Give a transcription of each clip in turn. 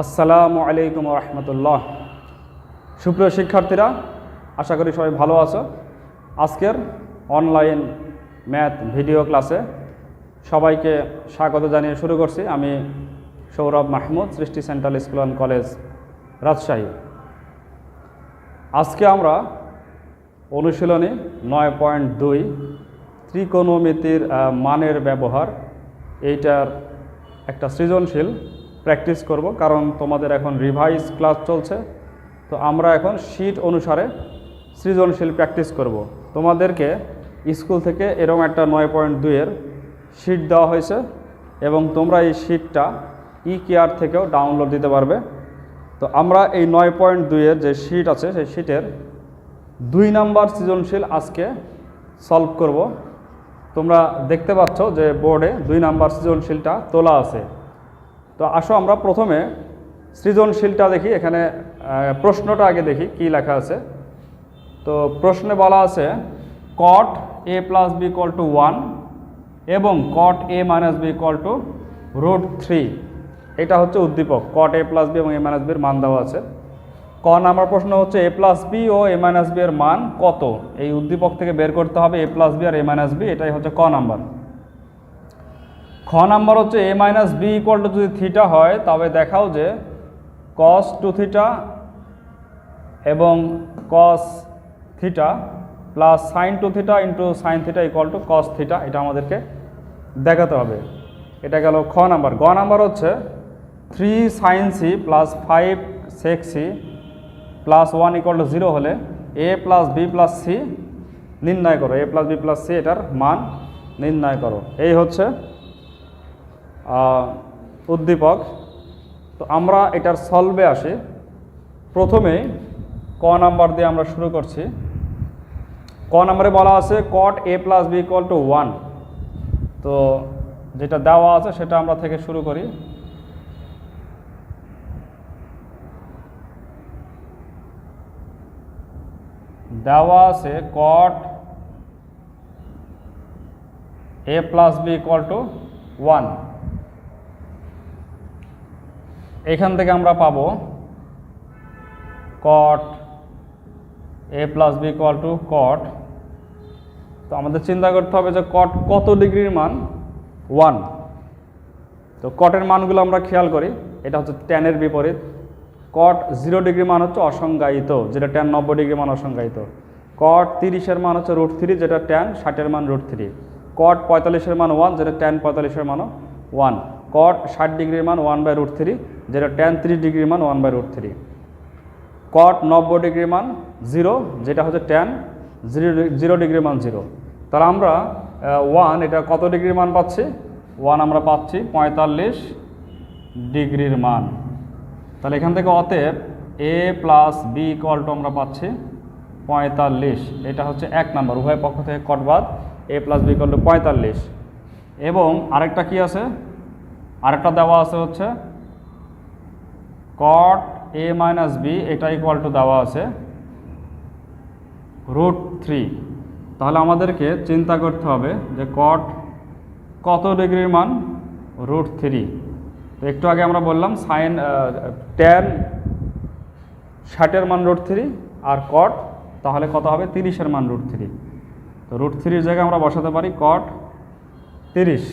আসসালামু আলাইকুম রহমতুল্লাহ। সুপ্রিয় শিক্ষার্থীরা, আশা করি সবাই ভালো আছো। আজকের অনলাইন ম্যাথ ভিডিও ক্লাসে সবাইকে স্বাগত জানিয়ে শুরু করছি। আমি Sourav Mahmud, Srishti central school and college Rajshahi. আজকে আমরা অনুশীলনী নয় পয়েন্ট দুই, ত্রিকোণমিতির মানের ব্যবহার, এইটার একটা সৃজনশীল প্র্যাকটিস করব, কারণ তোমাদের এখন রিভাইজ ক্লাস চলছে। তো আমরা এখন শীট অনুসারে সৃজনশীল প্র্যাকটিস করব। তোমাদেরকে স্কুল থেকে এরকম একটা নয় পয়েন্ট দুইয়ের শিট দেওয়া হয়েছে এবং তোমরা এই শিটটা ই কেয়ার থেকেও ডাউনলোড দিতে পারবে। তো আমরা এই নয় পয়েন্ট দুইয়ের যে শিট আছে, সেই শিটের দুই নাম্বার সৃজনশীল আজকে সলভ করব। তোমরা দেখতে পাচ্ছ যে বোর্ডে দুই নাম্বার সৃজনশীলটা তোলা আছে। তো আসো আমরা প্রথমে সৃজনশীলটা দেখি, এখানে প্রশ্নটা আগে দেখি কি লেখা আছে। তো প্রশ্নে বলা আছে cot A plus B equal to one এবং cot A minus B equal to root three এটা হচ্ছে উদ্দীপক কট এ প্লাস বি এবং এ মাইনাস বির মান দেওয়া আছে। ক নাম্বার প্রশ্ন হচ্ছে এ প্লাস বি ও এ মাইনাস বি এর মান কত? এই উদ্দীপক থেকে বের করতে হবে এ প্লাস বি আর এ মাইনাস বি এটাই হচ্ছে ক নাম্বার। খ নাম্বার হচ্ছে A minus B equal to যদি থিটা হয়, তবে দেখাও যে কস টু থিটা এবং cos theta plus sine two theta into sine theta equal to cos theta এটা আমাদেরকে দেখাতে হবে। এটা গেল খ নাম্বার। গ নাম্বার হচ্ছে three sine C plus five sec C plus one equal to zero হলে A plus B plus C নির্ণয় করো। A plus B plus C এটার মান নির্ণয় করো। এই হচ্ছে উদ্দীপক। তো আমরা এটার সলভে আসি। প্রথমে ক নাম্বার দিয়ে আমরা শুরু করছি। ক নাম্বারে বলা আছে cot A plus B equal to one তো যেটা দেওয়া আছে সেটা আমরা থেকে শুরু করি। দেওয়া আছে cot A plus B equal to one এখান থেকে আমরা পাবো cot A plus B equal to cot তো আমাদের চিন্তা করতে হবে যে কট কত ডিগ্রির মান? ওয়ান তো কটের মানগুলো আমরা খেয়াল করি, এটা হচ্ছে টেনের বিপরীত। কট জিরো ডিগ্রি মান হচ্ছে অসংজ্ঞায়িত, যেটা টেন নব্বই ডিগ্রি মান অসংজ্ঞায়িত। কট তিরিশের মান হচ্ছে রুট থ্রি যেটা টেন ষাটের মান রুট থ্রি কট পঁয়তাল্লিশের মান ওয়ান যেটা টেন পঁয়তাল্লিশের মানও ওয়ান কট ষাট ডিগ্রির মান ওয়ান বাই রুট থ্রি যেটা টেন ত্রিশ ডিগ্রির মান one by root three cot নব্বই ডিগ্রি মান জিরো যেটা হচ্ছে টেন জিরো জিরো ডিগ্রি মান জিরো তাহলে আমরা ওয়ান এটা কত ডিগ্রির মান পাচ্ছি? ওয়ান আমরা পাচ্ছি পঁয়তাল্লিশ ডিগ্রির মান। তাহলে এখান থেকে অতএব A plus B equal to আমরা পাচ্ছি পঁয়তাল্লিশ। এটা হচ্ছে এক নাম্বার, উভয় পক্ষ থেকে কট বাদ এ প্লাস বি ইকুয়াল পঁয়তাল্লিশ। এবং আরেকটা কি আছে? আরেকটা দেওয়া আছে হচ্ছে কট এ মাইনাস বি এটা ইকুয়াল টু দেওয়া আছে রুট থ্রি তাহলে আমাদেরকে চিন্তা করতে হবে যে কট কত ডিগ্রির মান? রুট থ্রি তো একটু আগে আমরা বললাম সাইন টেন ষাটের মান রুট থ্রি আর কট তাহলে কত হবে? তিরিশের মান রুট থ্রি তো রুট থ্রির জায়গায় আমরা বসাতে পারি কট তিরিশ।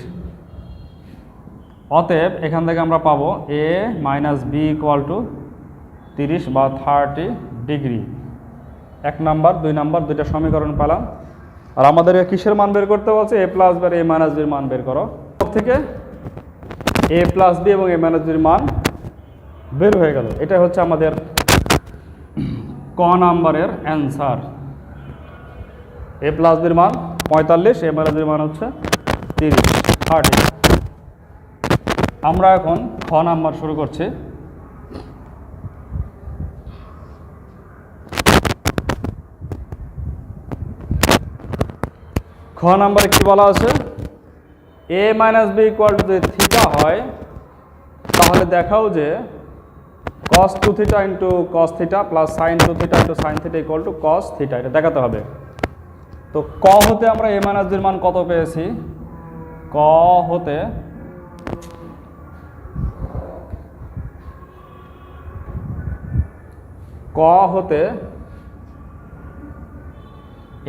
অতএব এখান থেকে আমরা পাবো A minus B equal to তিরিশ বা থার্টি ডিগ্রি এক নাম্বার, দুই নাম্বার, দুইটা সমীকরণ পেলাম। আর আমাদের কিসের মান বের করতে বলছে? A plus B A minus বির মান বের করো। সব থেকে এ প্লাস বি এবং এ মাইনাস বির মান বের হয়ে গেল। এটা হচ্ছে আমাদের ক নাম্বারের অ্যান্সার এ প্লাস বির মান পঁয়তাল্লিশ এ মাইনাস বির মান হচ্ছে তিরিশ থার্টি আমরা এখন খ নাম্বার শুরু করছি। খ নাম্বারে কি বলা আছে? A minus B equal to যদি থিটা হয়, তাহলে দেখাও যে cos two theta into cos theta plus sine two theta into sine theta equal to cos theta এটা দেখাতে হবে। তো ক হতে আমরা এ মাইনাস বির মান কত পেয়েছি? ক হতে ক হতে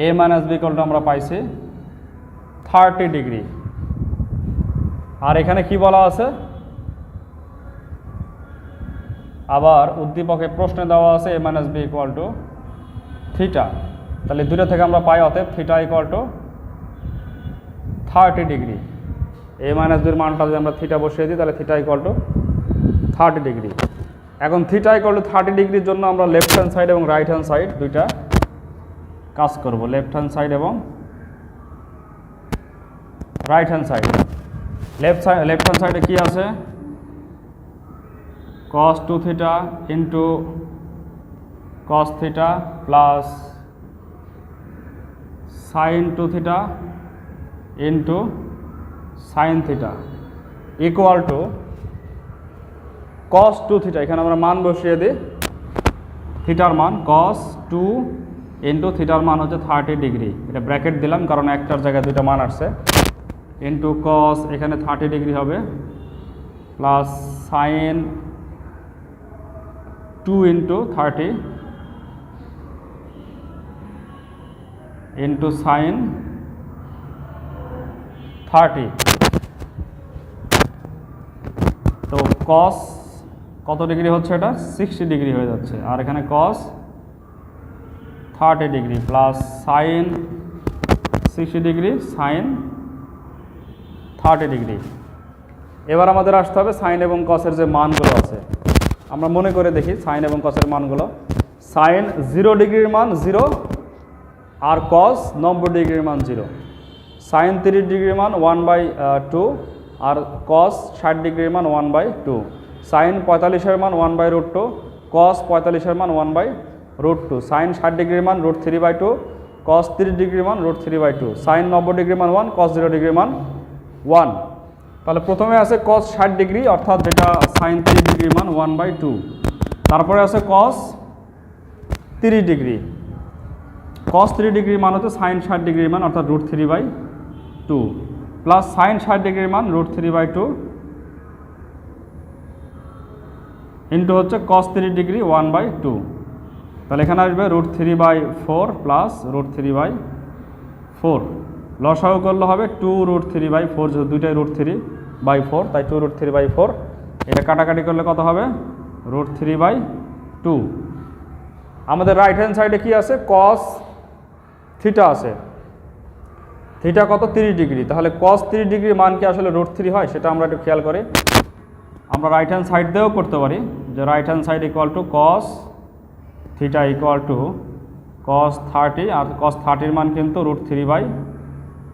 এ মাইনাস বি কলটা আমরা পাইছি থার্টি ডিগ্রি। আর এখানে কি বলা আছে? আবার উদ্দীপকে প্রশ্নে দেওয়া আছে A minus B equal to theta. তাহলে দুটো থেকে আমরা পাই অতএব theta equal to thirty degree. A minus বির মানটা যদি আমরা থিটা বসিয়ে দিই, তাহলে theta equal to thirty degree. এখন থিটা ইকুয়াল টু থার্টি ডিগ্রির জন্য আমরা লেফট হ্যান্ড সাইড এবং রাইট হ্যান্ড সাইড দুইটা কাজ করব। লেফট হ্যান্ড সাইড এবং right hand side left side left hand সাইডে কী আছে? cos 2 theta into cos theta plus sin 2 theta into sin theta equal to cos 2 theta, এখানে আমরা মান বসিয়ে দিই। থিটার মান cos 2 ইন্টু থিটার মান হচ্ছে থার্টি ডিগ্রি এটা ব্র্যাকেট দিলাম, কারণ একটার জায়গায় দুইটা মান আসছে। ইন্টু cos, এখানে থার্টি ডিগ্রি হবে। Plus sine two into thirty into sine thirty তো কস কত ডিগ্রি হচ্ছে এটা? সিক্সটি ডিগ্রি হয়ে যাচ্ছে। আর এখানে cos thirty degree plus sine sixty degree sine thirty degree. এবার আমাদের আসতে হবে সাইন এবং কসের যে মানগুলো আছে। আমরা মনে করে দেখি সাইন এবং কসের মানগুলো। সাইন জিরো ডিগ্রির মান জিরো আর কস নব্বই ডিগ্রির মান জিরো সাইন তিরিশ ডিগ্রির মান ওয়ান বাই টু আর কস ষাট ডিগ্রির মান ওয়ান বাই টু সাইন পঁয়তাল্লিশের মান one by root two cos পঁয়তাল্লিশের মান one by root two sine ষাট ডিগ্রির মান root three by two cos তিরিশ ডিগ্রির মান root three by two sine নব্বই ডিগ্রির মান ওয়ান কস জিরো ডিগ্রির মান ওয়ান তাহলে প্রথমে আছে কস ষাট ডিগ্রি, অর্থাৎ যেটা সাইন তিরিশ ডিগ্রির মান ওয়ান বাই টু তারপরে আছে কস তিরিশ ডিগ্রি। কস থ্রি ডিগ্রির মান হচ্ছে সাইন ষাট ডিগ্রির মান, অর্থাৎ root three by two plus sine ষাট ডিগ্রির মান root three by two into হচ্ছে cos three degree one by two তাহলে এখানে আসবে root three by four plus root three by four লসাগু করলে হবে two root three by four দুইটাই রুট থ্রি বাই ফোর তাই two root three by four এটা কাটাকাটি করলে কত হবে? রুট থ্রি বাই টু আমাদের রাইট হ্যান্ড সাইডে কি আছে? কস থিটা আছে। থিটা কত? তিরিশ ডিগ্রি তাহলে কস তিরিশ ডিগ্রির মান কি আসলে রুট থ্রি হয়? সেটা আমরা একটু খেয়াল করি। আমরা রাইট হ্যান্ড সাইড দিয়েও করতে পারি। যে right hand side equal to cos theta equal to cos thirty R cos থার্টির মান কিন্তু রুট থ্রি বাই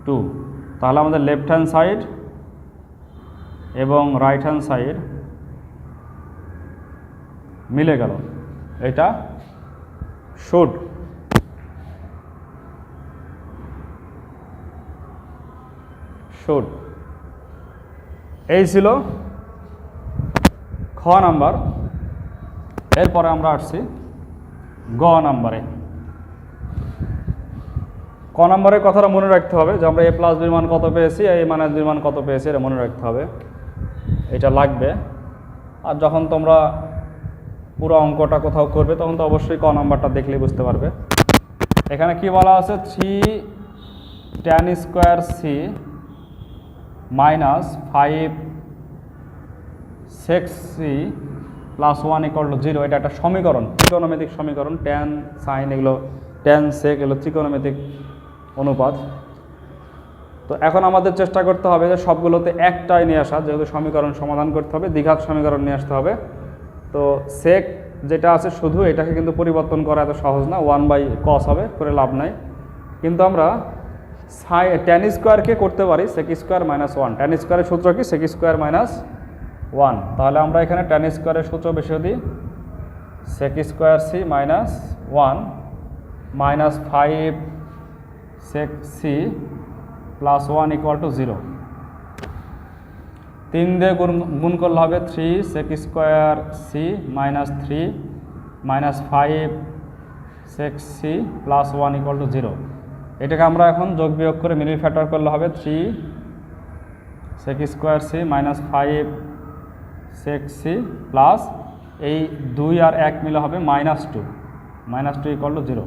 টু তাহলে আমাদের লেফট হ্যান্ড সাইড এবং রাইট হ্যান্ড সাইড মিলে গেল। এটা শুড শুড এই ছিল খ নাম্বার। এরপরে আমরা আসছি গ নাম্বারে। ক নাম্বারের কথাটা মনে রাখতে হবে যে আমরা এ প্লাস বির মান কত পেয়েছি এ মাইনাস বির মান কত পেয়েছি, এটা মনে রাখতে হবে। এটা লাগবে। আর যখন তোমরা পুরো অঙ্কটা কোথাও করবে, তখন তো অবশ্যই ক নাম্বারটা দেখলেই বুঝতে পারবে। এখানে কি বলা আছে? Three tan square C minus five six C plus one equal to zero এটা একটা সমীকরণ ত্রিকোণমিতিক সমীকরণ ট্যান সাইন এগুলো ট্যান সেক এগুলো ত্রিকোণমিতিক অনুপাত। তো এখন আমাদের চেষ্টা করতে হবে যে সবগুলোতে একটাই নিয়ে আসা, যেহেতু সমীকরণ সমাধান করতে হবে, দ্বিঘাত সমীকরণ নিয়ে আসতে হবে। তো সেক যেটা আছে শুধু এটাকে কিন্তু পরিবর্তন করা এত সহজ না ওয়ান বাই কস হবে, করে লাভ নাই। কিন্তু আমরা সাই ট্যান স্কোয়ারকে করতে পারি sec square minus one tan স্কোয়ারের সূত্র কি? Sec square minus one. তাহলে আমরা এখানে ট্যান স্কোয়ারের সূত্র বেশি দিই। Sec square C minus one minus five sec C plus one equal to zero তিন দিয়ে গুণ গুণ করলে হবে three sec square C minus three minus five six C plus one equal to zero এটাকে আমরা এখন যোগ বিয়োগ করে মিডিল ফ্যাক্টর করলে হবে three sec square C minus five six C plus এই দুই আর এক মিলে হবে minus two minus two equal to zero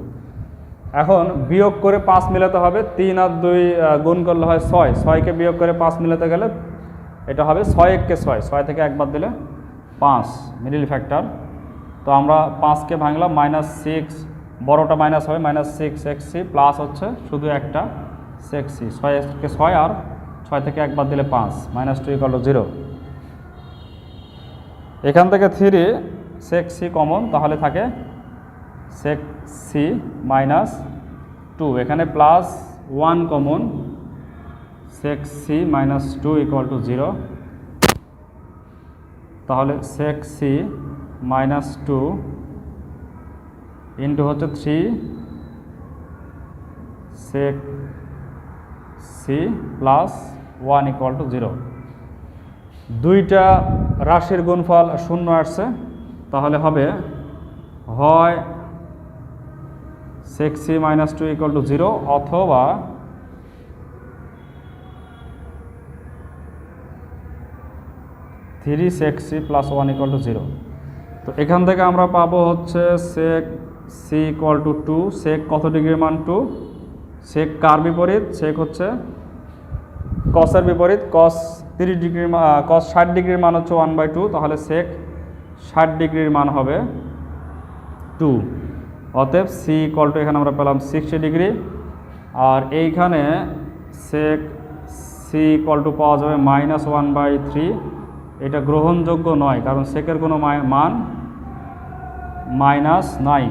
এখন বিয়োগ করে পাঁচ মিলাতে হবে, তিন আর দুই গুণ করলে হয় ছয়। ছয়কে বিয়োগ করে পাঁচ মিলাতে গেলে এটা হবে ছয় এককে ছয়। ছয় থেকে একবার দিলে পাঁচ মিডিল ফ্যাক্টর তো আমরা পাঁচকে ভাঙলাম মাইনাস সিক্স বড়োটা মাইনাস হবে মাইনাস সিক্স এক্স প্লাস হচ্ছে শুধু একটা সিক্স সি ছয়কে ছয় আর ছয় থেকে একবার দিলে পাঁচ মাইনাস টু ইকাল জিরো এখান থেকে থ্রি সেক্স সি কমন তাহলে থাকে সেক সি মাইনাস টু এখানে plus one common sec C minus two equal to zero তাহলে sec C minus two into হচ্ছে three sec C plus one equal to zero দুইটা রাশির গুণফল শূন্য আসছে, তাহলে হবে হয় six C minus two equal to zero অথবা three sec C plus one equal to zero তো এখান থেকে আমরা পাবো হচ্ছে sec C equal to two sec কত ডিগ্রি মান টু সেক কার বিপরীত? সেক হচ্ছে কসের বিপরীত। কস তিরিশ ডিগ্রির কস ষাট ডিগ্রির মান হচ্ছে ওয়ান বাই টু তাহলে সেক ষাট ডিগ্রির মান হবে টু অতএব সি ইকুয়াল টু এখানে আমরা পেলাম সিক্সটি ডিগ্রি। আর এইখানে সেক সি ইকুয়াল টু পাওয়া যাবে মাইনাস ওয়ান বাই থ্রি এটা গ্রহণযোগ্য নয়, কারণ সেকের কোনো মান মাইনাস নাই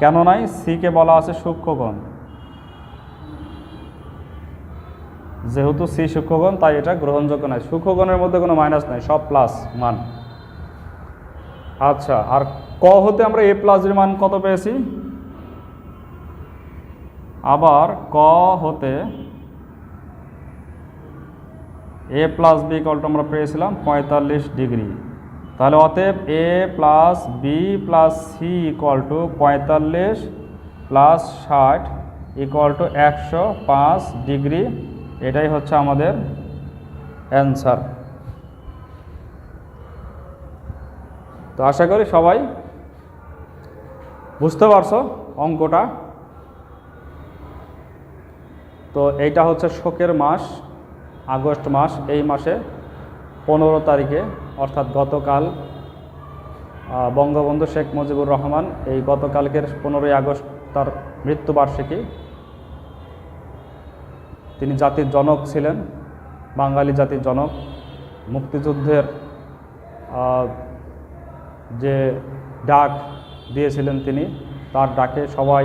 কেন নাই সিকে বলা আছে সূক্ষ্মগণ যেহেতু সি সূক্ষ্মগণ তাই এটা গ্রহণযোগ্য নয়। সূক্ষ্মগণের মধ্যে কোনো মাইনাস নাই, সব প্লাস মান। আচ্ছা আর ক হতে আমরা এ প্লাসের মান কত পেয়েছি? আবার ক হতে এ প্লাস বি কলটা আমরা পেয়েছিলাম পঁয়তাল্লিশ ডিগ্রি। তাহলে অতএব A plus B plus C equal to পঁয়তাল্লিশ প্লাস ষাট ইকল টু একশো পাঁচ ডিগ্রি এটাই হচ্ছে আমাদের অ্যান্সার তো আশা করি সবাই বুঝতে পারছ অঙ্কটা? তো এইটা হচ্ছে শোকের মাস, আগস্ট মাস, এই মাসে পনেরো তারিখে, অর্থাৎ গতকাল বঙ্গবন্ধু শেখ মুজিবুর রহমান এই গতকালকের পনেরোই আগস্ট তার মৃত্যুবার্ষিকী তিনি জাতির জনক ছিলেন, বাঙালি জাতির জনক। মুক্তিযুদ্ধের যে ডাক দিয়েছিলেন তিনি, তার ডাকে সবাই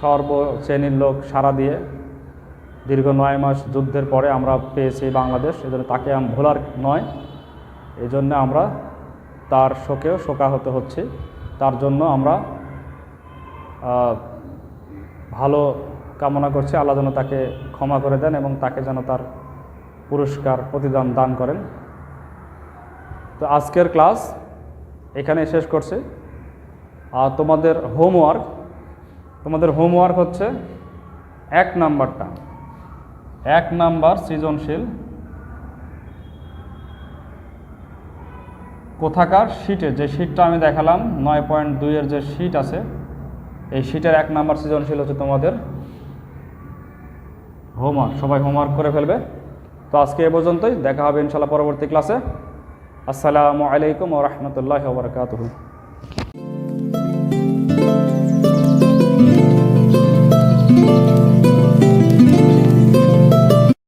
সর্বশ্রেণীর লোক সাড়া দিয়ে দীর্ঘ নয় মাস যুদ্ধের পরে আমরা পেয়েছি বাংলাদেশ। এজন্য তাকে ভোলার নয়। এই জন্য আমরা তার শোকেও শোকাহত হচ্ছি। তার জন্য আমরা ভালো কামনা করছি, আল্লাহ যেন তাকে ক্ষমা করে দেন এবং তাকে যেন তার পুরস্কার, প্রতিদান দান করেন। তো আজকের ক্লাস এখানে শেষ করছি। আর তোমাদের হোমওয়ার্ক তোমাদের হোমওয়ার্ক হচ্ছে এক নাম্বারটা। এক নাম্বার সৃজনশীল কোথাকার শিটে, যে শিটটা আমি দেখালাম, নয় পয়েন্ট দুইয়ের যে শিট আছে, এই শিটের এক নাম্বার সৃজনশীল হচ্ছে তোমাদের হোমওয়ার্ক সবাই হোমওয়ার্ক করে ফেলবে। তো আজকে এ পর্যন্তই, দেখা হবে ইনশাল্লাহ পরবর্তী ক্লাসে আসসালামু আলাইকুম ও রহমতুল্লাহ বরকাতহ।